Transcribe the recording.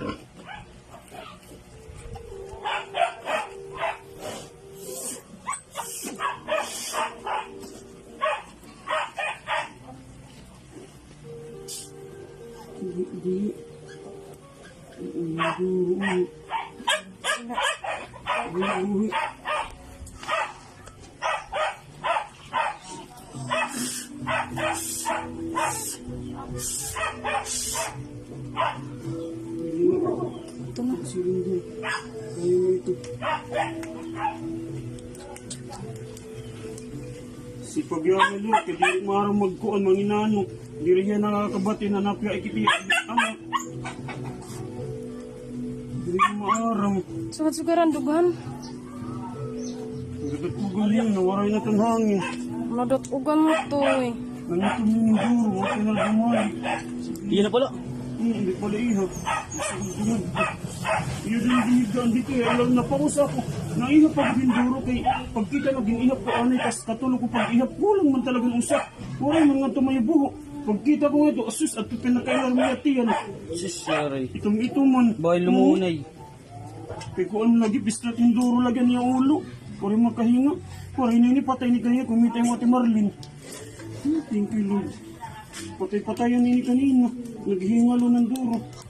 Hindi, hindi. Uwi. Uwi, uwi. Ito na. Kaya mo ito. Si Pagyama Lu, kaya di marang magkuan, manginano. Di rin yan nakakabati na napya ikiti. Anak. Di rin maarang. Sugat sugaran dugan. Gagat ugal yan, nawaray na itong hangin. Madot ugan mo to eh. Ganito yung duro, huwag ka na gamay. Iyan na pala. Hmm, hindi pala ihap. Yun, yun yung dinigan dito eh. Alam na pausa ko. Naihap pag binduro kay pagkita na ginihap ko anay kas katulog ko pag ihap kulang man talagang usap. Kulang man nga tumayo buho. Pagkita ko ito, asus at pinakailan mo yati yan. Sis, saray. Itong ito man. Bakit lumunay? Ano lagi, bistrat yung duro lagyan niya ulo. Kuri makahinga. Kuri nini patay ni kanya, kumita yung ate Marlin. Hmm, Thank you Lord. Patay-patay yan nini kanina. Naghihingalo ng duro.